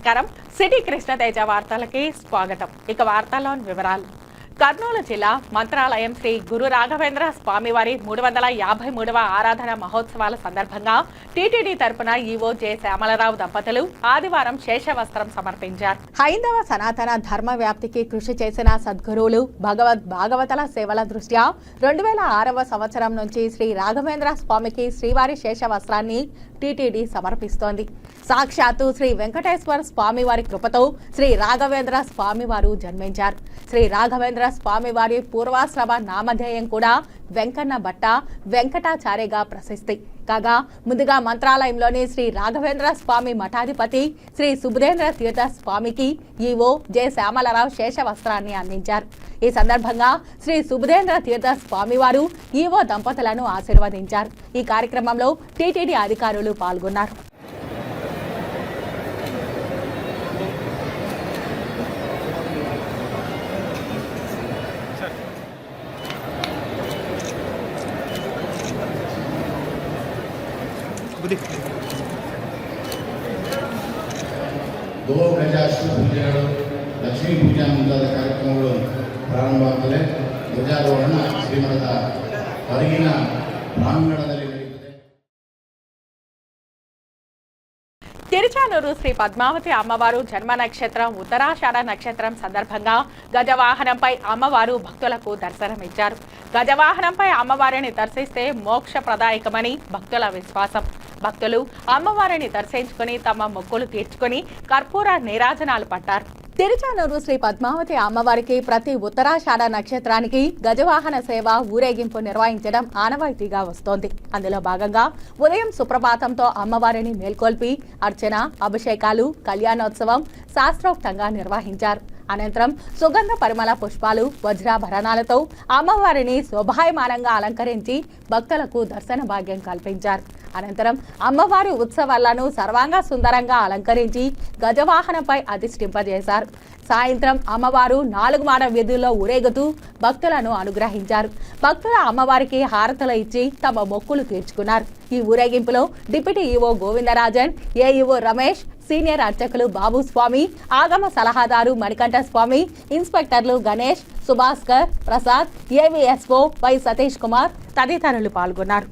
నమస్కారం. సిటీ కృష్ణతేజ వార్తలకి స్వాగతం. ఇక వార్తల్లోని వివరాలు. కర్నూలు జిల్లా మంత్రాలయం శ్రీ గురు రాఘవేంద్ర స్వామివారి మూడు వందల యాభై మూడవ ఆరాధన మహోత్సవాల సందర్భంగా టీటీడీ తరపున ఈవో జె శ్యామలరావు దంపతులు ఆదివారం శేషవస్త్రం సమర్పించారు. హైందవ సనాతన ధర్మ వ్యాప్తికి కృషి చేసిన సద్గురువులు భగవద్ భాగవతల సేవల దృష్ట్యా రెండు వేల ఆరవ సంవత్సరం నుంచి శ్రీ రాఘవేంద్ర స్వామికి శ్రీవారి శేషవస్త్రాన్ని టీటీడీ సమర్పిస్తోంది. సాక్షాత్తు శ్రీ వెంకటేశ్వర స్వామి వారి కృపతో శ్రీ రాఘవేంద్ర స్వామి వారు జన్మించారు. శ్రీ రాఘవేంద్ర స్వామి వారి పూర్వాశ్రమ నామధేయం కూడా వెంకన్న భట్ట వెంకటాచార్యగా ప్రశస్తి. కాగా ముందుగా మంత్రాలయంలోని శ్రీ రాఘవేంద్ర స్వామి మఠాధిపతి శ్రీ సుబ్రేంద్ర తీర్థ స్వామికి ఈవో జె. శ్యామలరావు శేష వస్త్రాన్ని అందించారు. ఈ సందర్భంగా శ్రీ సుబ్రేంద్ర తీర్థ స్వామివారు ఈవో దంపతులను ఆశీర్వదించారు. ఈ కార్యక్రమంలో టీటీడీ అధికారులు పాల్గొన్నారు. తిరుచానూరు శ్రీ పద్మావతి అమ్మవారు జన్మ నక్షత్రం ఉత్తరాషాఢ నక్షత్రం సందర్భంగా గజవాహనంపై అమ్మవారు భక్తులకు దర్శనమిచ్చారు. గజవాహనంపై అమ్మవారిని దర్శిస్తే మోక్ష ప్రదాయకమని భక్తుల విశ్వాసం. భక్తులు అమ్మవారిని దర్శించుకుని తమ మొక్కులు తీర్చుకుని కర్పూర నీరాజనాలు పట్టారు. తిరుచానూరు శ్రీ పద్మావతి అమ్మవారికి ప్రతి ఉత్తరాషాఢ నక్షత్రానికి గజవాహన సేవ ఊరేగింపు నిర్వహించడం ఆనవాయితీగా వస్తోంది. అందులో భాగంగా ఉదయం సుప్రభాతంతో అమ్మవారిని మేల్కొల్పి అర్చన అభిషేకాలు కళ్యాణోత్సవం శాస్త్రోక్తంగా నిర్వహించారు. అనంతరం సుగంధ పరిమళ పుష్పాలు వజ్రాభరణాలతో అమ్మవారిని శోభాయమానంగా అలంకరించి భక్తులకు దర్శన భాగ్యం కల్పించారు. అనంతరం అమ్మవారి ఉత్సవాలను సర్వాంగ సుందరంగా అలంకరించి గజవాహనంపై అధిష్ఠింపజేశారు సాయంత్రం అమ్మవారు నాలుగు మాడ వీధుల్లో ఊరేగుతూ భక్తులను అనుగ్రహించారు. భక్తుల అమ్మవారికి హారతలు ఇచ్చి తమ మొక్కులు తీర్చుకున్నారు. ఈ ఊరేగింపులో deputy EO Govindarajan AEO Ramesh senior అర్చకులు బాబు స్వామి ఆగమ సలహాదారు మణికంఠ స్వామి ఇన్స్పెక్టర్లు గణేష్ సుభాస్కర్ ప్రసాద్ ఏవిఎస్ఓ వై సతీష్ కుమార్ తదితరులు పాల్గొన్నారు.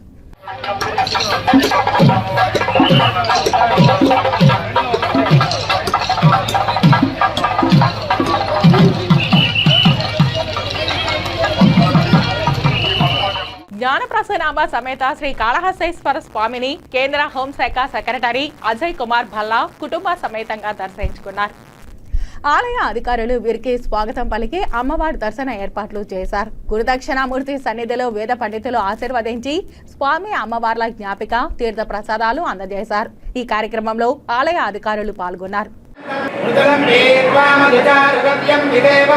జ్ఞానప్రసనామ సమేత శ్రీ కాళహస్తేశ్వర స్వామిని కేంద్ర హోంశాఖ సెక్రటరీ అజయ్ కుమార్ భల్లా కుటుంబ సమేతంగా దర్శించుకున్నారు. ఆలయ అధికారులు వీరికి స్వాగతం పలికి అమ్మవారి దర్శన ఏర్పాట్లు చేశారు. గురుదక్షిణామూర్తి సన్నిధిలో వేద పండితులు ఆశీర్వదించి స్వామి అమ్మవార్ల జ్ఞాపిక తీర్థ ప్రసాదాలు అందజేశారు. ఈ కార్యక్రమంలో ఆలయ అధికారులు పాల్గొన్నారు. మృదలం విదేవ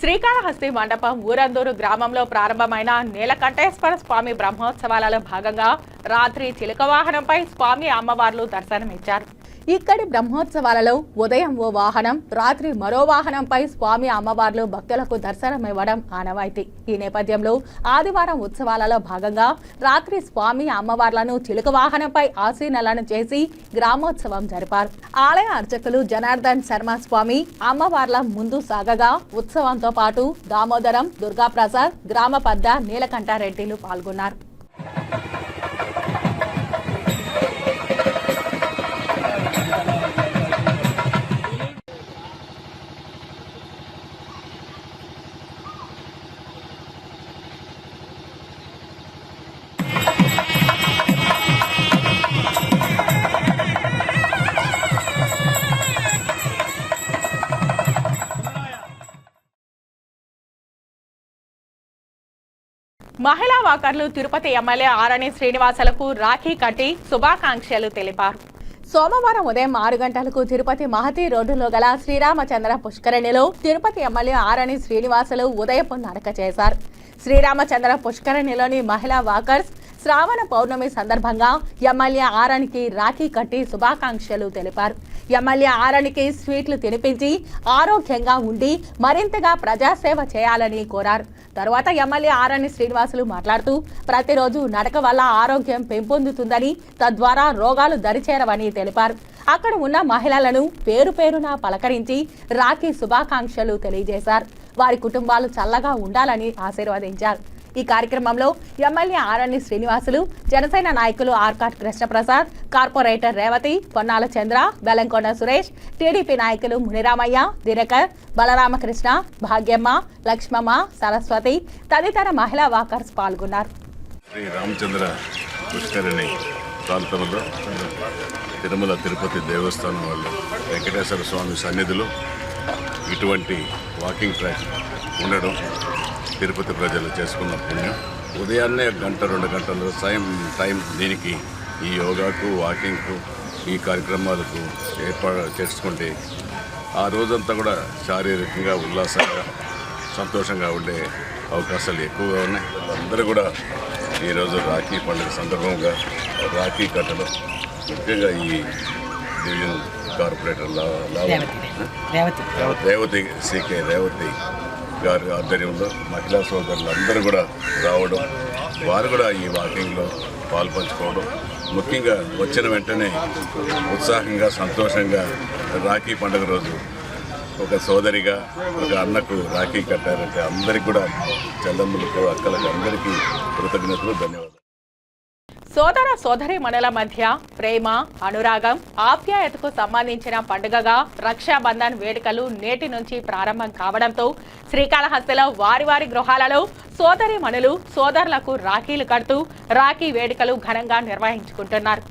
శ్రీకాళహస్తి మండపం ఊరందూరు గ్రామంలో ప్రారంభమైన నీలకంఠేశ్వర స్వామి బ్రహ్మోత్సవాలలో భాగంగా రాత్రి చిలుక వాహనంపై స్వామి అమ్మవార్లు దర్శనమిచ్చారు. ఇక్కడి బ్రహ్మోత్సవాలలో ఉదయం ఓ వాహనం రాత్రి మరో వాహనంపై స్వామి అమ్మవార్లు భక్తులకు దర్శనమివ్వడం ఆనవాయితీ. ఈ నేపథ్యంలో ఆదివారం ఉత్సవాలలో భాగంగా రాత్రి స్వామి అమ్మవార్లను చిలుక వాహనంపై ఆసీనలను చేసి గ్రామోత్సవం జరిపారు. ఆలయ అర్చకులు జనార్దన్ శర్మ స్వామి అమ్మవార్ల ముందు సాగగా ఉత్సవంతో పాటు దామోదరం దుర్గాప్రసాద్ గ్రామ పెద్ద నీలకంఠారెడ్డిలు పాల్గొన్నారు. మహిళా వాకర్లు తిరుపతి ఎమ్మెల్యే ఆరణి శ్రీనివాసులకు రాఖీ కట్టి శుభాకాంక్షలు తెలిపారు. సోమవారం ఉదయం ఆరు గంటలకు తిరుపతి మహతి రోడ్డులో గల శ్రీరామచంద్ర పుష్కరిణిలో తిరుపతి ఎమ్మెల్యే ఆరణి శ్రీనివాసులు ఉదయపు నడక చేశారు. శ్రీరామచంద్ర పుష్కరిణిలోని మహిళా వాకర్స్ శ్రావణ పౌర్ణమి సందర్భంగా ఎమ్మెల్యే ఆరణికి రాఖీ కట్టి శుభాకాంక్షలు తెలిపారు. ఎమ్మెల్యే ఆరణికి స్వీట్లు తినిపించి ఆరోగ్యంగా ఉండి మరింతగా ప్రజాసేవ చేయాలని కోరారు. తరువాత ఎమ్మెల్యే ఆరణి శ్రీనివాసులు మాట్లాడుతూ ప్రతిరోజు నడక వల్ల ఆరోగ్యం పెంపొందుతుందని తద్వారా రోగాలు దరిచేరవని తెలిపారు. అక్కడ ఉన్న మహిళలను పేరు పేరున పలకరించి రాఖీ శుభాకాంక్షలు తెలియజేశారు. వారి కుటుంబాలు చల్లగా ఉండాలని ఆశీర్వదించారు. ఈ కార్యక్రమంలో ఎమ్మెల్యే ఆరణి శ్రీనివాసులు జనసేన నాయకులు ఆర్కాట్ కృష్ణప్రసాద్ కార్పొరేటర్ రేవతి పొన్నాల చంద్ర బెలంకొండ సురేష్ టీడీపీ నాయకులు మునిరామయ్య దినకర్ బలరామకృష్ణ భాగ్యమ్మ లక్ష్మమ్మ సరస్వతి తదితర మహిళా వాకర్స్ పాల్గొన్నారు. శ్రీ రామచంద్ర పుష్కరిణి ప్రాంతంలో తిరుమల తిరుపతి దేవస్థానం వాళ్ళు వెంకటేశ్వర స్వామి సన్నిధిలో ఇటువంటి వాకింగ్ ట్రాక్ ఉండడం తిరుపతి ప్రజలు చేసుకున్న పుణ్యం. ఉదయాన్నే గంట రెండు గంటల టైం టైం దీనికి ఈ యోగాకు వాకింగ్కు ఈ కార్యక్రమాలకు ఏర్పాటు చేసుకుంటే ఆ రోజంతా కూడా శారీరకంగా ఉల్లాసంగా సంతోషంగా ఉండే అవకాశాలు ఎక్కువగా ఉన్నాయి. అందరూ కూడా ఈరోజు రాఖీ పండుగ సందర్భంగా రాఖీ కట్టడం ముఖ్యంగా ఈ division corporator Revathi CK Revathi. గారి ఆధ్వర్యంలో మహిళా సోదరులు అందరూ కూడా రావడం వారు కూడా ఈ వాకింగ్లో పాల్పంచుకోవడం ముఖ్యంగా వచ్చిన వెంటనే ఉత్సాహంగా సంతోషంగా రాఖీ పండుగ రోజు ఒక సోదరిగా ఒక అన్నకు రాఖీ కట్టారంటే అందరికీ కూడా చెల్లమ్మలకు అక్కలకు అందరికీ కృతజ్ఞతలు ధన్యవాదాలు. సోదర సోదరి మణుల మధ్య ప్రేమ అనురాగం ఆప్యాయతకు సంబంధించిన పండుగగా రక్షాబంధన్ వేడుకలు నేటి నుంచి ప్రారంభం కావడంతో శ్రీకాళహస్తిలో వారి వారి గృహాలలో సోదరి మణులు సోదరులకు రాఖీలు కడుతూ రాఖీ వేడుకలు ఘనంగా నిర్వహించుకుంటున్నారు.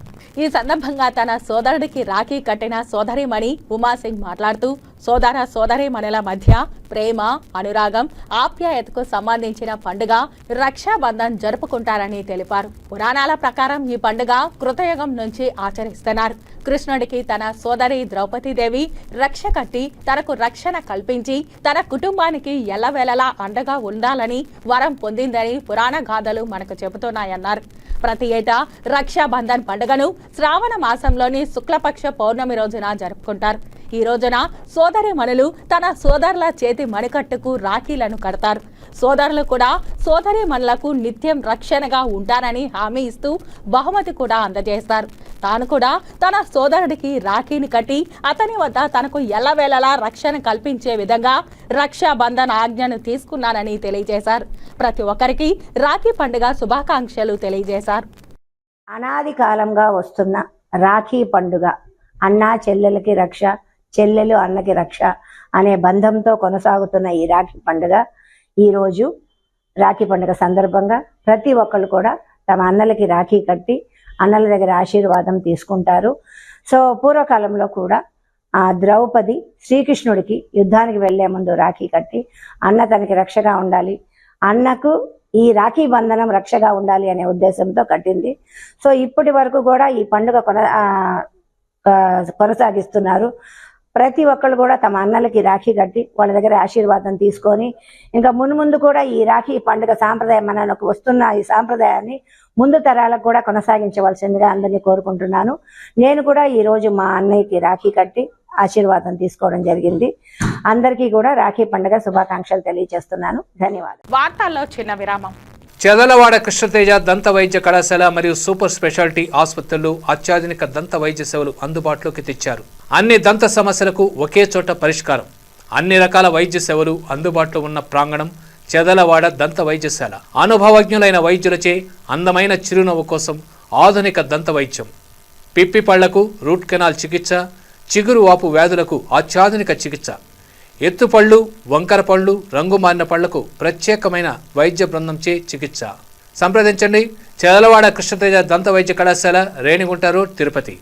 ఈ సందర్భంగా తన సోదరుడికి రాఖీ కట్టిన సోదరిమణి ఉమాసింగ్ మాట్లాడుతూ సోదర సోదరిమణుల మధ్య ప్రేమ అనురాగం ఆప్యాయతకు సంబంధించిన పండుగ రక్షాబంధన్ జరుపుకుంటారని తెలిపారు. పురాణాల ప్రకారం ఈ పండుగ కృతయుగం నుంచి ఆచరిస్తున్నారు. కృష్ణుడికి తన సోదరి ద్రౌపదీదేవి రక్ష కట్టి తనకు రక్షణ కల్పించి తన కుటుంబానికి ఎల్లవేళలా అండగా ఉండాలని వరం పొందిందని పురాణ గాథలు మనకు చెబుతున్నాయన్నారు. ప్రతి ఏటా రక్షాబంధన్ పండుగను శ్రావణ మాసంలోని శుక్లపక్ష పౌర్ణమి రోజున జరుపుకుంటారు. ఈ రోజున సోదరి మణులు తన సోదరుల చేతి మణికట్టుకు రాఖీలను కడతారు. సోదరులు కూడా సోదరిమణులకు నిత్యం రక్షణగా ఉంటారని హామీ ఇస్తూ బహుమతి కూడా అందజేస్తారు. తాను కూడా తన సోదరుడికి రాఖీని కట్టి అతని వద్ద తనకు ఎల్లవేళలా రక్షణ కల్పించే విధంగా రక్షాబంధన్ ఆజ్ఞను తీసుకున్నానని తెలియజేశారు. ప్రతి ఒక్కరికి రాఖీ పండుగ శుభాకాంక్షలు తెలియజేశారు. అనాది కాలంగా వస్తున్న రాఖీ పండుగ అన్నా చెల్లెలకి రక్ష చెల్లెలు అన్నకి రక్ష అనే బంధంతో కొనసాగుతున్న ఈ రాఖీ పండుగ. ఈరోజు రాఖీ పండుగ సందర్భంగా ప్రతి ఒక్కళ్ళు కూడా తమ అన్నలకి రాఖీ కట్టి అన్నల దగ్గర ఆశీర్వాదం తీసుకుంటారు. సో పూర్వకాలంలో కూడా ఆ ద్రౌపది శ్రీకృష్ణుడికి యుద్ధానికి వెళ్ళే ముందు రాఖీ కట్టి అన్న తనకి రక్షగా ఉండాలి. అన్నకు ఈ రాఖీ బంధనం రక్షగా ఉండాలి అనే ఉద్దేశంతో కట్టింది. సో ఇప్పటి వరకు కూడా ఈ పండుగ కొన ఆ, కొనసాగిస్తున్నారు. ప్రతి ఒక్కళ్ళు కూడా తమ అన్నలకి రాఖీ కట్టి వాళ్ళ దగ్గర ఆశీర్వాదం తీసుకొని ఇంకా మును ముందు కూడా ఈ రాఖీ పండుగ సాంప్రదాయం మనకు వస్తున్న ఈ సాంప్రదాయాన్ని ముందు తరాలకు కూడా కొనసాగించవలసిందిగా అందరినీ కోరుకుంటున్నాను. నేను కూడా ఈ రోజు మా అన్నయ్యకి రాఖీ కట్టి ఆశీర్వాదం తీసుకోవడం జరిగింది. అందరికీ కూడా రాఖీ పండుగ శుభాకాంక్షలు తెలియజేస్తున్నాను. ధన్యవాదాలు. వార్తల్లో చిన్న విరామం. చెదలవాడ కృష్ణతేజ దంత వైద్య కళాశాల మరియు సూపర్ స్పెషాలిటీ ఆసుపత్రులు అత్యాధునిక దంత వైద్య సేవలు అందుబాటులోకి తెచ్చారు. అన్ని దంత సమస్యలకు ఒకే చోట పరిష్కారం. అన్ని రకాల వైద్య సేవలు అందుబాటులో ఉన్న ప్రాంగణం చెదలవాడ దంత వైద్యశాల. అనుభవజ్ఞులైన వైద్యులచే అందమైన చిరునవ్వు కోసం ఆధునిక దంత వైద్యం. పిప్పి పళ్ళకు రూట్ కెనాల్ చికిత్స చిగురు వాపు వ్యాధులకు అత్యాధునిక చికిత్స. ఎత్తుపళ్ళు వంకర పళ్ళు రంగు మారిన పళ్ళకు ప్రత్యేకమైన వైద్య బృందంచే చికిత్స. సంప్రదించండి. చెదలవాడ కృష్ణతేజ దంత వైద్య కళాశాల రేణిగుంట రోడ్ తిరుపతి.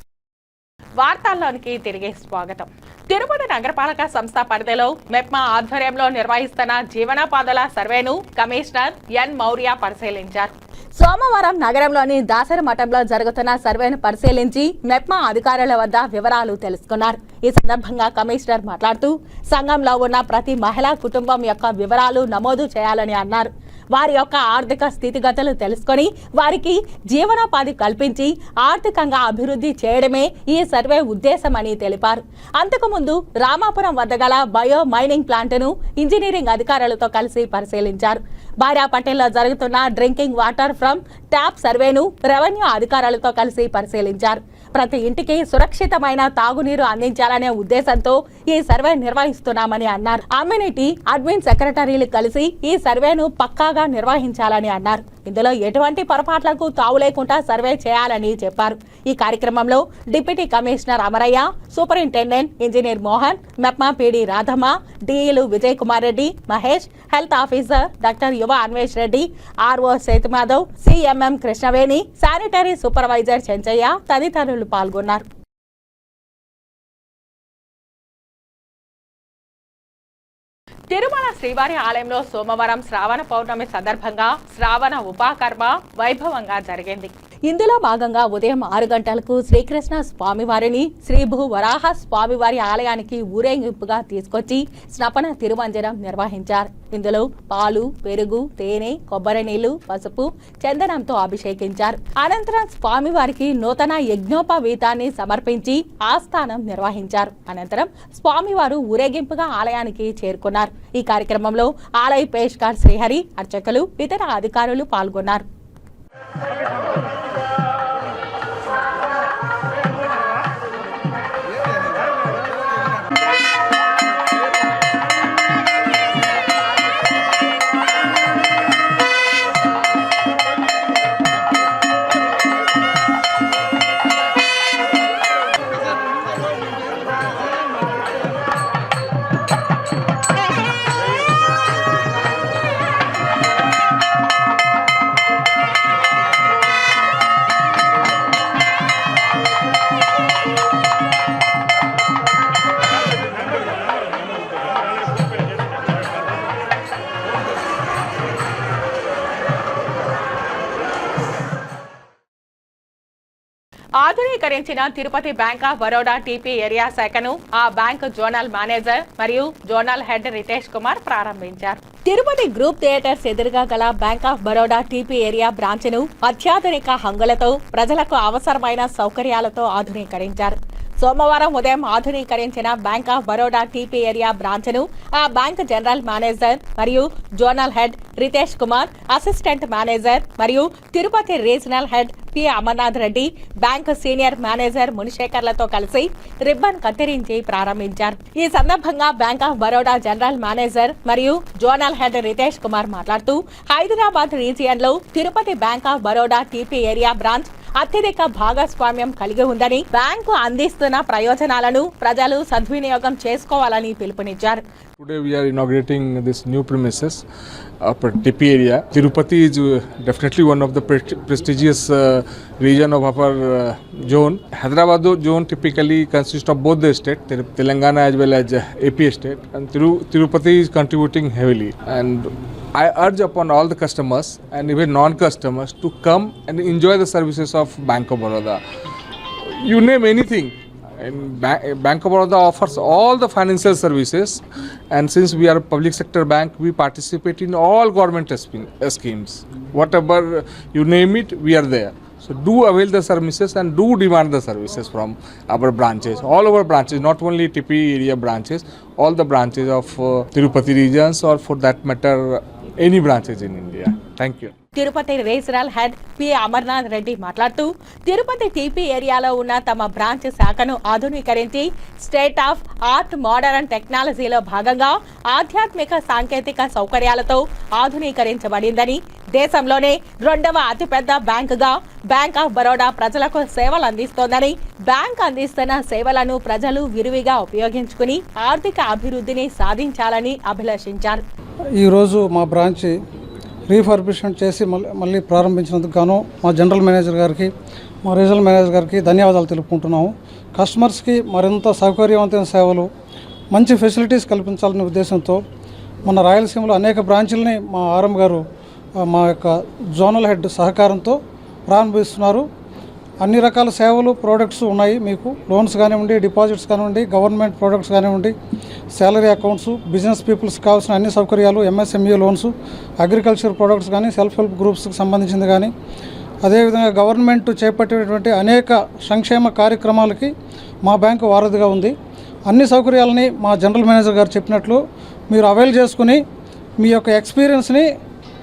వార్తల్లోనికి తిరిగి స్వాగతం. తిరుపతి నగరపాలక సంస్థ పరిధిలో మెప్మా ఆధ్వర్యంలో నిర్వహిస్తున్న జీవనోపాధుల సర్వేను కమిషనర్ ఎన్ మౌర్య పరిశీలించారు. సోమవారం నగరంలోని దాసరి మఠంలో జరుగుతున్న సర్వేను పరిశీలించి మెప్మా అధికారుల వద్ద వివరాలు తెలుసుకున్నారు. ఈ సందర్భంగా కమిషనర్ మాట్లాడుతూ సంఘంలో ఉన్న ప్రతి మహిళా కుటుంబం యొక్క వివరాలు నమోదు చేయాలని అన్నారు. వారి యొక్క ఆర్థిక స్థితిగతులు తెలుసుకొని వారికి జీవనోపాధి కల్పించి ఆర్థికంగా అభివృద్ధి చేయడమే ఈ సర్వే ఉద్దేశమని తెలిపారు. అంతకుముందు రామాపురం వద్ద గల బయో మైనింగ్ ప్లాంట్ను ఇంజనీరింగ్ అధికారులతో కలిసి పరిశీలించారు. బారాపట్టణంలో జరుగుతున్న డ్రింకింగ్ వాటర్ ఫ్రమ్ ట్యాప్ సర్వేను రెవెన్యూ అధికారులతో కలిసి పరిశీలించారు. ప్రతి ఇంటికి సురక్షితమైన తాగునీరు అందించాలనే ఉద్దేశంతో ఈ సర్వే నిర్వహిస్తున్నామని అన్నారు. అమ్యూనిటీ అడ్మిన్ సెక్రటరీలు కలిసి ఈ సర్వేను పక్కాగా నిర్వహించాలని అన్నారు. ఇందులో ఎటువంటి పొరపాట్లకు తావు లేకుండా సర్వే చేయాలని చెప్పారు. ఈ కార్యక్రమంలో deputy commissioner Amarayya superintendent engineer Mohan MEPMA PD Radhamma డిఈలు Vijay Kumar Reddy Mahesh health officer doctor Yuva Anvesh Reddy RO Sethumadhav CMM Krishnaveni sanitary supervisor Chenchaiah తదితరులు పాల్గొన్నారు. తిరుమల శ్రీవారి ఆలయంలో సోమవారం శ్రావణ పౌర్ణమి సందర్భంగా శ్రావణ ఉపాకర్మ వైభవంగా జరిగింది. ఇందులో భాగంగా ఉదయం ఆరు గంటలకు శ్రీకృష్ణ స్వామివారిని శ్రీ భూ వరాహ స్వామివారి ఆలయానికి ఊరేగింపుగా తీసుకొచ్చి స్నపన తిరుమంజనం నిర్వహించారు. ఇందులో పాలు పెరుగు తేనె కొబ్బరి నీళ్ళు పసుపు చందనంతో అభిషేకించారు. అనంతరం స్వామివారికి నూతన యజ్ఞోపవీతాన్ని సమర్పించి ఆస్థానం నిర్వహించారు. అనంతరం స్వామివారు ఊరేగింపుగా ఆలయానికి చేరుకున్నారు. ఈ కార్యక్రమంలో ఆలయ పేష్కార్ శ్రీహరి అర్చకులు ఇతర అధికారులు పాల్గొన్నారు. ఆధునీకరించిన Tirupati bank of Baroda TP area శాఖను ఆ బ్యాంక్ జోనల్ మేనేజర్ మరియు జోనల్ హెడ్ రితేష్ కుమార్ ప్రారంభించారు. తిరుపతి గ్రూప్ థియేటర్స్ ఎదురుగా గల bank of Baroda TP area బ్రాంచ్ను అత్యాధునిక హంగులతో ప్రజలకు అవసరమైన సౌకర్యాలతో ఆధునీకరించారు. సోమవారం ఉదయం ఆధునీకరించిన bank of Baroda TP area బ్రాంచ్ను ఆ బ్యాంక్ జనరల్ మేనేజర్ మరియు zonal head Ritesh Kumar assistant manager మరియు Tirupati regional head P Amarnath Reddy bank senior manager మునిశేఖర్లతో కలిసి రిబ్బన్ కత్తిరించి ప్రారంభించారు. ఈ సందర్భంగా bank of Baroda general manager మరియు జోనల్ హెడ్ రితేష్ కుమార్ మాట్లాడుతూ Hyderabad రీజియన్లో Tirupati bank of Baroda TP area branch అత్యధిక భాగస్వామ్యం కలిగి ఉందని బ్యాంకు అందిస్తున్న ప్రయోజనాలను ప్రజలు సద్వినియోగం చేసుకోవాలని పిలుపునిచ్చారు. Today we're inaugurating this new premises TP area Tirupati is definitely one of the prestigious region of our zone Hyderabad zone typically consist of both the state Telangana as well as AP state and Tiru Tirupati is contributing heavily and I urge upon all the customers and even non-customers to come and enjoy the services of Bank of Baroda. You name anything, and Bank of Baroda offers all the financial services, and since we are a public sector bank, we participate in all government uh, schemes. Whatever you name it, we are there. So do avail the services and do demand the services from our branches, all our branches, not only TP area branches, all the branches of uh, Tirupati regions, or for that matter, any branches in India. Thank you Tirupati regional head P Amarnath Reddy మాట్లాడుతూ Tirupati TP ఏరియాలో ఉన్న తమ branch శాఖను ఆధునీకరించి state of art modern టెక్నాలజీలో భాగంగా ఆధ్యాత్మిక సాంకేతిక సౌకర్యాలతో ఆధునీకరించబడిందని దేశంలోనే రెండవ అతిపెద్ద బ్యాంకుగా బ్యాంక్ ఆఫ్ బరోడా ప్రజలకు సేవలు అందిస్తోందని బ్యాంక్ అందిస్తున్న సేవలను ప్రజలు విరివిగా ఉపయోగించుకుని ఆర్థిక అభివృద్ధిని సాధించాలని అభిలషించారు. ఈరోజు మా బ్రాంచ్ రీఫర్బిష్మెంట్ చేసి మళ్ళీ మళ్ళీ ప్రారంభించినందుకు గాను మా జనరల్ మేనేజర్ గారికి మా రీజనల్ మేనేజర్ గారికి ధన్యవాదాలు తెలుపుకుంటున్నాము. కస్టమర్స్కి మరింత సౌకర్యవంతమైన సేవలు మంచి ఫెసిలిటీస్ కల్పించాలనే ఉద్దేశంతో మన రాయలసీమలో అనేక బ్రాంచుల్ని మా ఆర్ఎం గారు మా యొక్క జోనల్ హెడ్ సహకారంతో ప్రారంభిస్తున్నారు. అన్ని రకాల సేవలు ప్రోడక్ట్స్ ఉన్నాయి మీకు. లోన్స్ కానివ్వండి డిపాజిట్స్ కానివ్వండి గవర్నమెంట్ ప్రోడక్ట్స్ కానివ్వండి శాలరీ అకౌంట్స్ బిజినెస్ పీపుల్స్ కావాల్సిన అన్ని సౌకర్యాలు ఎంఎస్ఎంఈ లోన్స్ అగ్రికల్చర్ ప్రోడక్ట్స్ కానీ సెల్ఫ్ హెల్ప్ గ్రూప్స్కి సంబంధించింది కానీ అదేవిధంగా గవర్నమెంట్ చేపట్టేటువంటి అనేక సంక్షేమ కార్యక్రమాలకి మా బ్యాంకు వారధిగా ఉంది. అన్ని సౌకర్యాలని మా జనరల్ మేనేజర్ గారు చెప్పినట్లు మీరు అవైల్ చేసుకుని మీ యొక్క ఎక్స్పీరియన్స్ని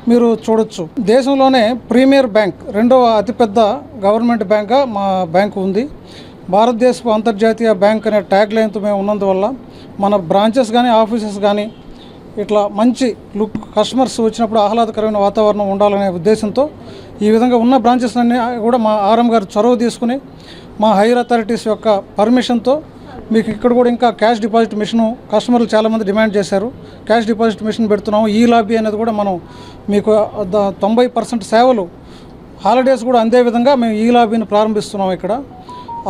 మీరు చూడొచ్చు. దేశంలోనే ప్రీమియర్ బ్యాంక్ రెండవ అతిపెద్ద గవర్నమెంట్ బ్యాంక్గా మా బ్యాంకు ఉంది. భారతదేశపు అంతర్జాతీయ బ్యాంక్ అనే ట్యాగ్ లైన్తో మేము ఉన్నందువల్ల మన బ్రాంచెస్ కానీ ఆఫీసెస్ కానీ ఇట్లా మంచి లుక్ కస్టమర్స్ వచ్చినప్పుడు ఆహ్లాదకరమైన వాతావరణం ఉండాలనే ఉద్దేశంతో ఈ విధంగా ఉన్న బ్రాంచెస్ అన్ని కూడా మా ఆర్ఎం గారు చొరవ తీసుకుని మా హైయర్ అథారిటీస్ యొక్క పర్మిషన్తో మీకు ఇక్కడ కూడా ఇంకా క్యాష్ డిపాజిట్ మిషన్ కస్టమర్లు చాలామంది డిమాండ్ చేశారు. క్యాష్ డిపాజిట్ మిషన్ పెడుతున్నాము. ఈ లాబీ అనేది కూడా మనం మీకు తొంభై పర్సెంట్ సేవలు హాలిడేస్ కూడా అందే విధంగా మేము ఈ లాబీని ప్రారంభిస్తున్నాం ఇక్కడ.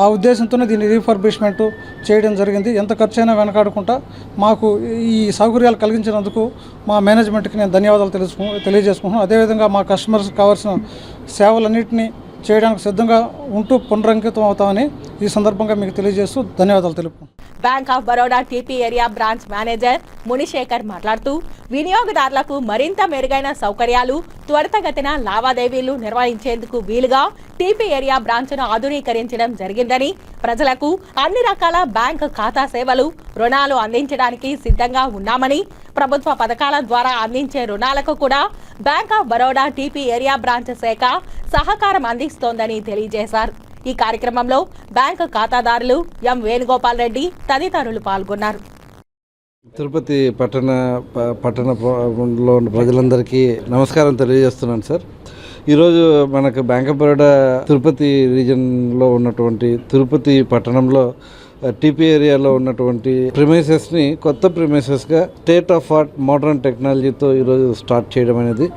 ఆ ఉద్దేశంతోనే దీన్ని రీఫర్బిష్మెంట్ చేయడం జరిగింది. ఎంత ఖర్చైనా వెనకాడకుండా మాకు ఈ సౌకర్యాలు కలిగించినందుకు మా మేనేజ్మెంట్కి నేను ధన్యవాదాలు తెలుసుకు తెలియజేసుకుంటున్నాను. అదేవిధంగా మా కస్టమర్స్కి కావాల్సిన సేవలన్నింటినీ చేయడానికి సిద్ధంగా ఉంటూ పునరంకితం అవుతామని ఈ సందర్భంగా మీకు తెలియజేస్తూ ధన్యవాదాలు తెలుపు bank of Baroda TP area branch manager Munishekhar మాట్లాడుతూ వినియోగదారులకు మరింత మెరుగైన సౌకర్యాలు త్వరితగతిన లావాదేవీలు నిర్వహించేందుకు వీలుగా టీపీ ఏరియా బ్రాంచ్ను ఆధునీకరించడం జరిగిందని ప్రజలకు అన్ని రకాల బ్యాంక్ ఖాతా సేవలు రుణాలు అందించడానికి సిద్ధంగా ఉన్నామని ప్రభుత్వ పథకాల ద్వారా అందించే రుణాలకు కూడా bank of Baroda TP area branch శాఖ సహకారం అందిస్తోందని తెలియజేశారు. ఈ కార్యక్రమంలో బ్యాంకు ఖాతాదారులు ఎం వేణుగోపాల్ రెడ్డి తదితరులు పాల్గొన్నారు. తిరుపతి పట్టణ పట్టణ ఉన్న ప్రజలందరికీ నమస్కారం తెలియజేస్తున్నాను సార్. ఈరోజు మనకు బ్యాంక్ ఆఫ్ బరోడా తిరుపతి రీజన్లో ఉన్నటువంటి తిరుపతి పట్టణంలో టీపీ ఏరియాలో ఉన్నటువంటి ప్రిమైసెస్ని కొత్త ప్రిమైసెస్గా స్టేట్ ఆఫ్ ఆర్ట్ మోడర్న్ టెక్నాలజీతో ఈరోజు స్టార్ట్ చేయడం అనేది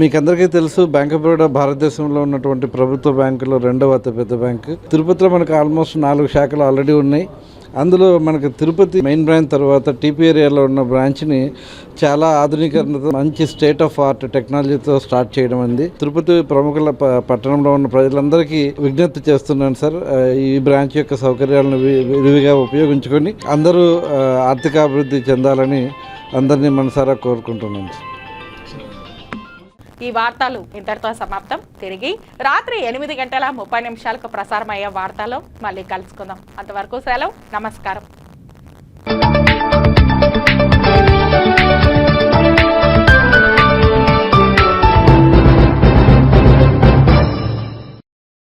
మీకు అందరికీ తెలుసు బ్యాంక్ ఆఫ్ బరోడా భారతదేశంలో ఉన్నటువంటి ప్రభుత్వ బ్యాంకులో రెండవ అతిపెద్ద బ్యాంకు. తిరుపతిలో మనకు ఆల్మోస్ట్ నాలుగు శాఖలు ఆల్రెడీ ఉన్నాయి. అందులో మనకు తిరుపతి మెయిన్ బ్రాంచ్ తర్వాత టీపీ ఏరియాలో ఉన్న బ్రాంచ్ని చాలా ఆధునీకరణతో మంచి స్టేట్ ఆఫ్ ఆర్ట్ టెక్నాలజీతో స్టార్ట్ చేయడం అంది. తిరుపతి ప్రముఖుల పట్టణంలో ఉన్న ప్రజలందరికీ విజ్ఞప్తి చేస్తున్నాను సార్. ఈ బ్రాంచ్ యొక్క సౌకర్యాలను విరివిగా ఉపయోగించుకొని అందరూ ఆర్థికాభివృద్ధి చెందాలని అందరినీ మనసారా కోరుకుంటున్నాను సార్. ఈ వార్తలు ఇంతటితో సమాప్తం. తిరిగి రాత్రి ఎనిమిది గంటల ముప్పై నిమిషాలకు ప్రసారమయ్యే వార్తలో మళ్ళీ కలుసుకుందాం. అంతవరకు సెలవు. నమస్కారం.